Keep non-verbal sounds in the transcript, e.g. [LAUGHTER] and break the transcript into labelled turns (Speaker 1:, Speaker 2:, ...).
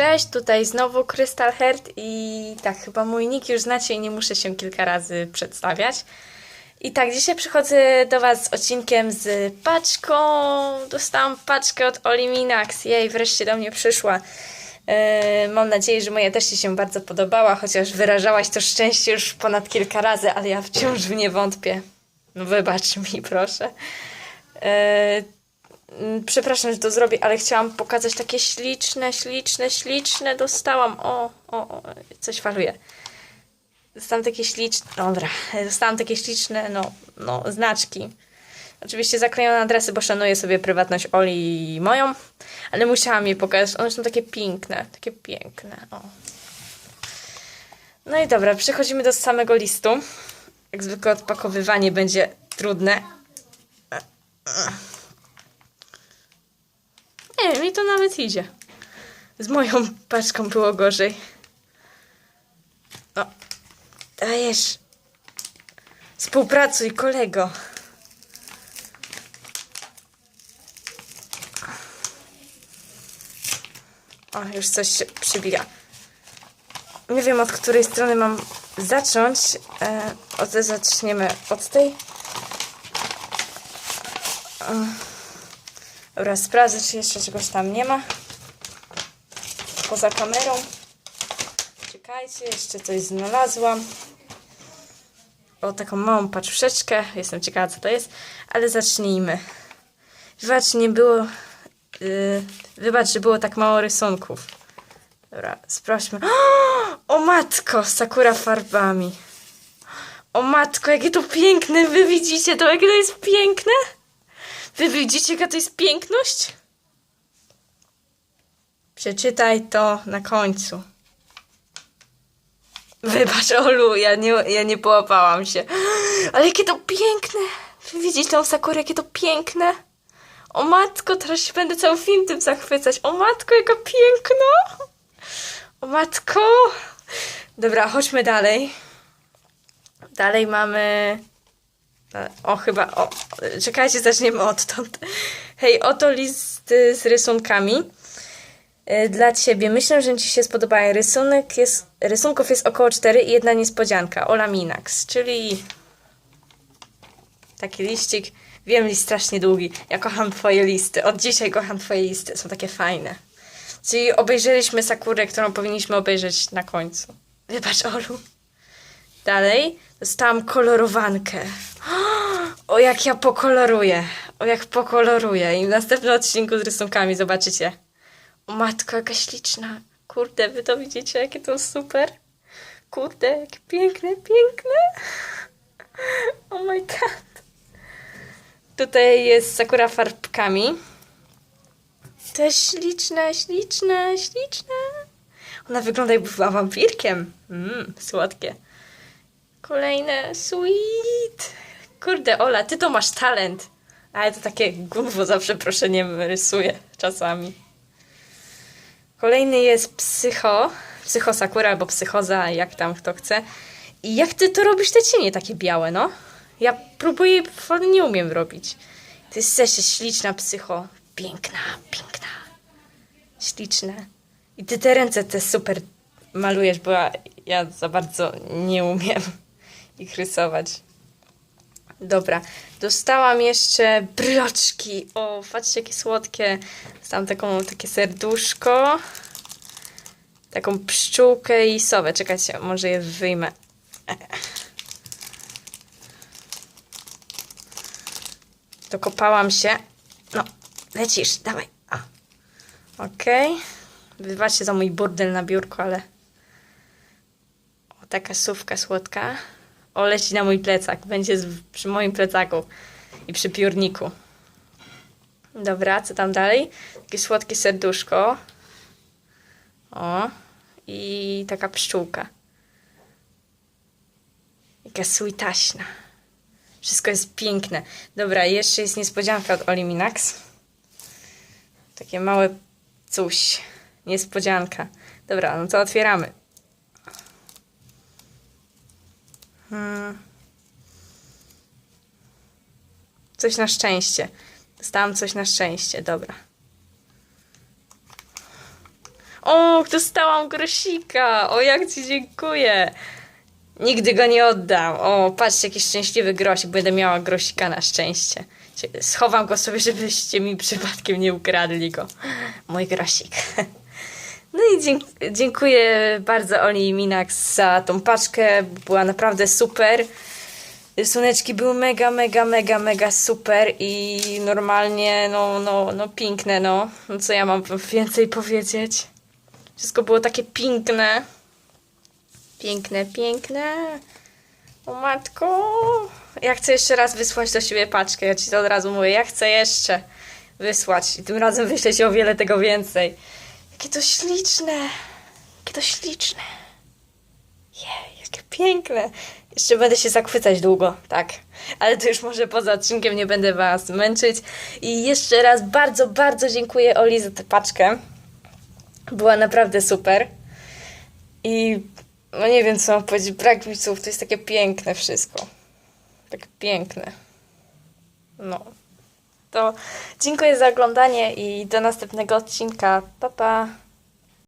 Speaker 1: cześć, tutaj znowu Crystal Heart i tak, chyba mój nick już znacie i nie muszę się kilka razy przedstawiać. I tak, dzisiaj przychodzę do Was z odcinkiem z paczką. Dostałam paczkę od Oli Minax. Jej, wreszcie do mnie przyszła. Yy, mam nadzieję, że moja też Ci się bardzo podobała, chociaż wyrażałaś to szczęście już ponad kilka razy, ale ja wciąż w nie wątpię. No wybacz mi, proszę. Yy, Przepraszam, że to zrobię, ale chciałam pokazać takie śliczne, śliczne, śliczne. Dostałam. O, o, o coś faluje. Dostałam takie śliczne. Dobra, dostałam takie śliczne, no, no, znaczki. Oczywiście zaklejone adresy, bo szanuję sobie prywatność Oli i moją, ale musiałam je pokazać. One są takie piękne, takie piękne. O. No i dobra, przechodzimy do samego listu. Jak zwykle odpakowywanie będzie trudne. Mi to nawet idzie. Z moją paczką było gorzej. O, dajesz. Współpracuj, kolego. O, już coś się przybija. Nie wiem, od której strony mam zacząć. E, od, zaczniemy od tej. Dobra, sprawdzę, czy jeszcze czegoś tam nie ma. Poza kamerą. Czekajcie, jeszcze coś znalazłam. O, taką małą paczóweczkę. Jestem ciekawa, co to jest. Ale zacznijmy. Wybacz, nie było... Yy, wybacz, że było tak mało rysunków. Dobra, sprawdźmy. [GASPS] O matko, Sakura farbami. O matko, jakie to piękne. Wy widzicie to, jakie to jest piękne? Wy widzicie, jaka to jest piękność? Przeczytaj to na końcu. Wybacz, Olu, ja nie, ja nie połapałam się. Ale jakie to piękne! Wy widzicie tą Sakurę, jakie to piękne? O matko, teraz się będę cały film tym zachwycać. O matko, jaka piękna! O matko! Dobra, chodźmy dalej. Dalej mamy o, chyba, o, czekajcie, zaczniemy odtąd. Hej, oto list z rysunkami y, dla Ciebie. Myślę, że Ci się spodobają. Rysunek jest, rysunków jest około 4 i jedna niespodzianka. Ola Minax, czyli taki liścik. Wiem, list strasznie długi. Ja kocham Twoje listy. Od dzisiaj kocham Twoje listy. Są takie fajne. Czyli obejrzeliśmy Sakurę, którą powinniśmy obejrzeć na końcu. Wybacz, Olu. Dalej dostałam kolorowankę. O, jak ja pokoloruję. O, jak pokoloruję. I w następnym odcinku z rysunkami zobaczycie. O matko, jaka śliczna. Kurde, wy to widzicie, jakie to super. Kurde, jakie piękne, piękne. Oh my god. Tutaj jest Sakura farbkami. Też śliczne, śliczne, śliczne. Ona wygląda jakby była wampirkiem. Mmm, słodkie. Kolejne, sweet. Kurde, Ola, ty to masz talent. Ale to takie gówno za przeproszeniem rysuję czasami. Kolejny jest psycho. Psycho Sakura albo psychoza, jak tam kto chce. I jak ty to robisz te cienie takie białe, no? Ja próbuję, nie umiem robić. Ty jesteś śliczna psycho. Piękna, piękna. Śliczne. I ty te ręce te super malujesz, bo ja, ja za bardzo nie umiem ich rysować. Dobra, dostałam jeszcze broczki. O, patrzcie jakie słodkie. Dostałam taką, takie serduszko. Taką pszczółkę i sowę. Czekajcie, może je wyjmę. Dokopałam się. No, lecisz, dawaj. A. Okej. Okay. Wybaczcie za mój burdel na biurku, ale... O, taka sówka słodka. Leci na mój plecak. Będzie przy moim plecaku i przy piórniku. Dobra, co tam dalej? Takie słodkie serduszko. O, i taka pszczółka. Jaka sweetaśna. Wszystko jest piękne. Dobra, jeszcze jest niespodzianka od Oli Minax. Takie małe coś. Niespodzianka. Dobra, no to otwieramy. Hmm. Coś na szczęście. Dostałam coś na szczęście, dobra. O, dostałam grosika! O, jak ci dziękuję! Nigdy go nie oddam. O, patrzcie, jaki szczęśliwy grosik. Będę miała grosika na szczęście. Cie- Schowam go sobie, żebyście mi przypadkiem nie ukradli go. Mój grosik. [LAUGHS] No i dzięk- dziękuję bardzo Oli Minax za tą paczkę. Była naprawdę super. Słoneczki były mega, mega, mega, mega super i normalnie, no, no, no piękne, no. No co ja mam więcej powiedzieć? Wszystko było takie piękne. Piękne, piękne. O matko. Ja chcę jeszcze raz wysłać do siebie paczkę. Ja ci to od razu mówię. Ja chcę jeszcze wysłać. I tym razem wyślę ci o wiele tego więcej. Jakie to śliczne. Jakie to śliczne. Jej, jakie piękne. Jeszcze będę się zachwycać długo, tak. Ale to już może poza odcinkiem nie będę was męczyć. I jeszcze raz bardzo, bardzo dziękuję Oli za tę paczkę. Była naprawdę super. I no nie wiem co mam powiedzieć, brak mi słów, to jest takie piękne wszystko. Tak piękne. No. To dziękuję za oglądanie i do następnego odcinka. Pa pa.